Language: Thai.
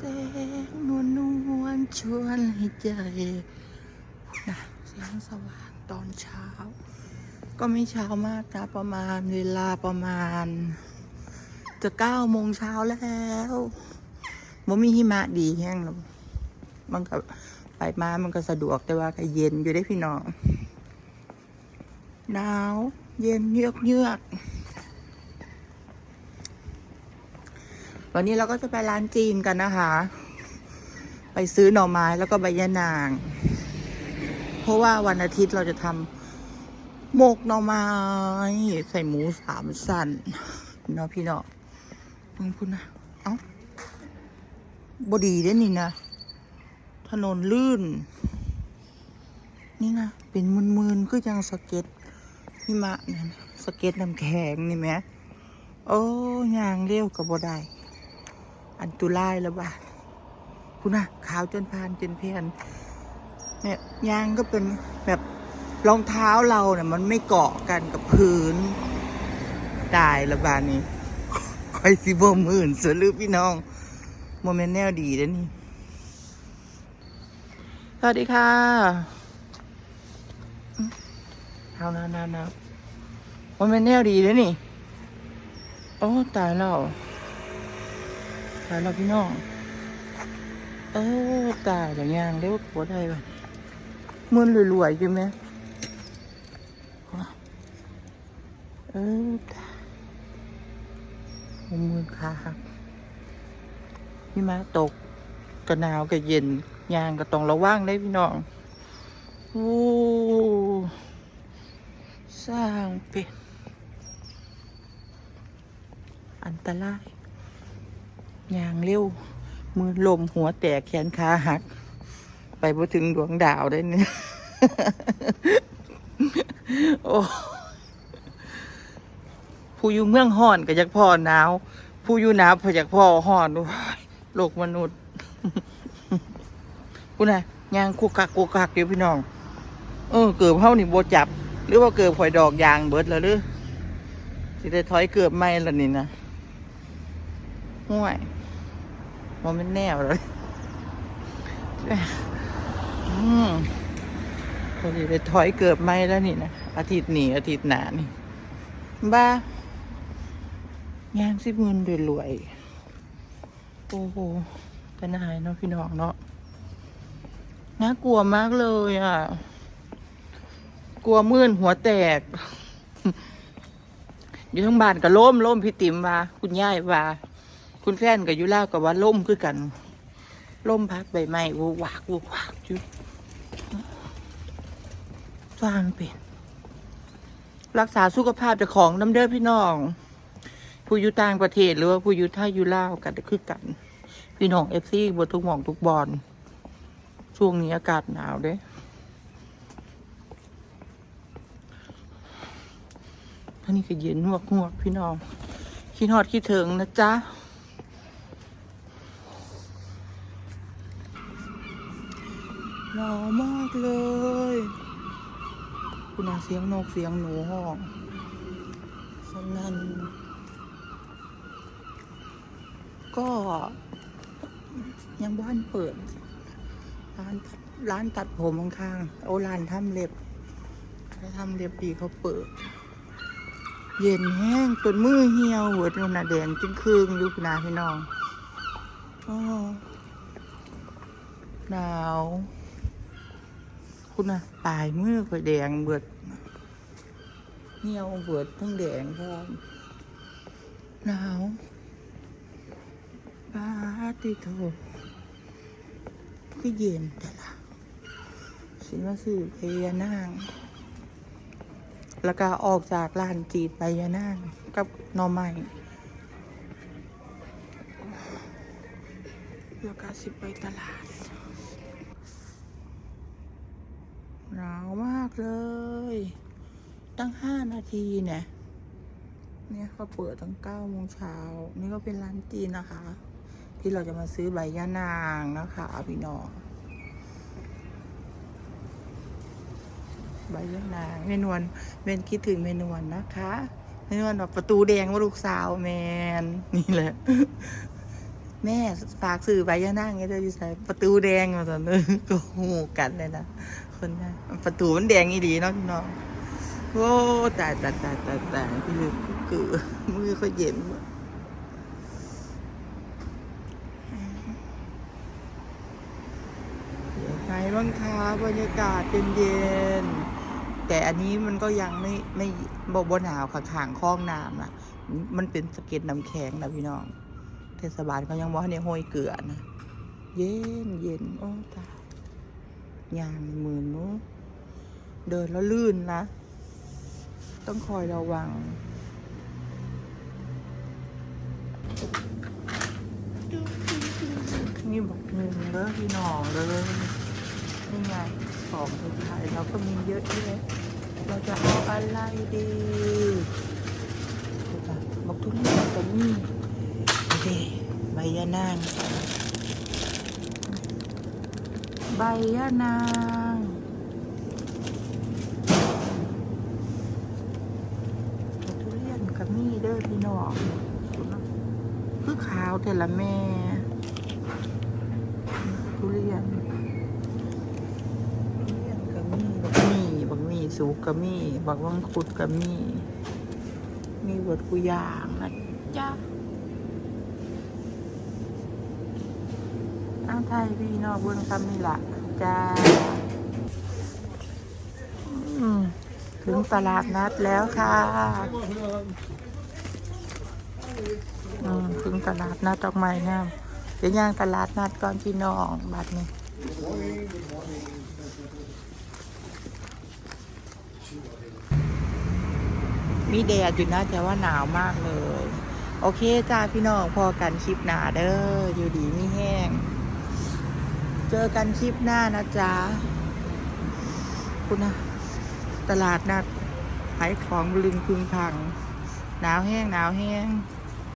แสงนวลนวลชวนให้ใจนะเสียงสว่างตอนเช้า ก็ไม่เช้ามากนะประมาณเวลาประมาณ จะเก้าโมงเช้าแล้วมันมีหิมะดีแห้งหรอกมันก็ไปมามันก็สะดวกแต่ว่าก็เย็นอยู่ได้พี่น้องหนาว เย็นเยือกเยือก วันนี้เราก็จะไปร้านจีนกันนะคะ ไปซื้อหน่อไม้แล้วก็ใบยะนาง เพราะว่าวันอาทิตย์เราจะทำหมกหน่อไม้ใส่หมูสามสันเนาะพี่เนาะเพิ่งพูดนะ เอ้าบดีได้นี่นะ ถนนลื่น นี่นะ เป็นมืนๆก็ยังสเก็ตหิมะนั่นสเก็ตน้ำแข็งนี่ไหมโอ้ยางเร็วกับบได้ อันตุลายแล้วบาดคุณนะขาวจนพานจนเพียนเนี่ยยางก็เป็นแบบรองเท้าเราเนี่ยมันไม่เกาะกันกับพื้นตายและบาดนี้คอยสิบ่มื่นเสือลือพี่น้องโมเมนต์แนวดีเด้อนี่ สวัสดีค่ะเอานานานาโมเมนต์แนวดีเด้อนี่ โอ้ ตายแล้ว ตายแล้วพี่น้อง เออตายแล้วยางเรียกว่าปวดอะไรวะมือนรวยๆอยู่ไหมเออตายมือขาหักพี่มาตกกระหนาวกระเย็นยางก็ต้องระวังได้พี่น้องโอ้สร้างเป็นอันตราย ยางเร็ว มือลมหัวแตกแขนขาหัก ไปพอถึงดวงดาวได้เนี่ยโอ้ผู้อยู่เมืองห่อนก็อยากพ่อหนาว ผู้อยู่หนาวพออยากพ่อห่อนโอ้ยโลกมนุษย์กูน่ะยางกุกกักกุกกักอยู่พี่น้อง เออ เกือบเฮานี่โบจับ หรือว่าเกือบข่อยดอกยางเบิดแล้วหรือสิได้ถอยเกือบไม่ละนี่นะห่วย มันเป็นแนวเลยอืมพอดีไปถอยเกือบไม่แล้วนี่นะอาทิตย์หนีอาทิตย์หนานี่ บ้างานสิบเงินรวยๆโอ้โหเป็นหายเนาะพี่น้องเนาะน่ากลัวมากเลยอะ กลัวมื่นหัวแตก อยู่ทั้งบ้านก็ล่มล่มพี่ติ๋มว่าคุณย่ายว่า คุณแฟนกับยุล่ากับว่าล่มคือกันล่มพักใบไม้วูวากวูวากอยู่ฟังเป็นรักษาสุขภาพเจากของน้ำเด้อพี่น้อง ผู้อยู่ต่างประเทศหรือว่าผู้อยู่ท่ายุล่าวกันคือกัน พี่น้องเอฟซีบนทุกหม่องทุกบอลช่วงนี้อากาศหนาวเด้ท่านี้ก็เย็นหวกหวกพี่น้องคิดฮอดคิดถึงนะจ๊ะ หนาวมากเลย คุณอาเสียงนกเสียงหนูห้องสนั่นก็ ยังบ้านเปิด ร้านร้านตัดผมข้างๆโอ้ร้านทำเล็บร้านทำเล็บดีเขาเปิด เย็นแห้งจนมือเหี่ยวเวิร์ดนู่นน่ะแดงจนคืงอยู่คุณอาพี่น้องอ้อหนาว คุณนะปลายมือค่อยแดงเบิดเหี่ยวเบิดทั้งแดงพร้อมหนาวปาติโถก็เย็นแต่ละสิมาซื้อพยานางแล้วก็ออกจากร้านจีดไปยานางกับนอไม้แล้วก็สิไปตลาด หนาวมาก เลย ตั้งห้านาทีเนี่ย เนี่ยเขาเปิดตั้งเก้าโมงเช้า นี่ก็เป็นร้านจีนนะคะ ที่เราจะมาซื้อใบยะนางนะคะพี่น้อง ใบยะนางเมนวนเมนคิดถึงเมนวนนะคะเมนวนแบบประตูแดงว่าลูกสาวแมนนี่แหละแม่ฝากสื่อใบยานั่งไงเธอจะใส่ประตูแดงมาตอนนึงก็หูกันเลยนะ คนนั้ประตูมันแดงอีดีเนาะพี่น้องโอ้ตายตายตายตายตายพี่ลึกคือมือเขาเย็นหมดเดี๋ยวไงบ้างคะบรรยากาศเย็นๆแต่อันนี้มันก็ยังไม่ไม่บบหนาวค่ะขางคลองน้ำอะมันเป็นสะเก็ดน้ำแข็งนะพี่น้อง เทศบาลเขายังบอกให้ในห้อยเกลือนะ เย็นเย็นโอ้ตาย ยางมือนู้เดินแล้วลื่นนะ ต้องคอยระวังนี่บอกหนึ่งเด้อพี่น้องเลยนี่ไงของไทยเราก็มีเยอะแยะเราจะเอาอะไรดีบอกทุกอย่างก็มีโอเคใบยะนาง ใบยะนาง ทุเรียนก็มีเด้อพี่น้องคือขาวแต่ละแม่ ทุเรียนทุเรียนก็มีบักมีบักมีสุกก็มีบักวังคุดก็มี มีเบิดกุยางนะจ๊ะางไทยพี่น้องเบิ่งคำนี่ล่ะจ้าอืมถึงตลาดนัดแล้วค่ะอืมถึงตลาดนัดดอกไม้งามเดี๋ยวย่างตลาดนัดก่อนพี่น้องบัดนี้มีแดดอยู่นะแต่ว่าหนาวมากเลย โอเคจ้าพี่น้องพอกันคลิปหน้าเด้ออยู่ดีไม่แห้ง เจอกันคลิปหน้านะจ๊ะคุณนะตลาดนัดขายของลึงพึงพัง หนาวแห้งหนาวแห้ง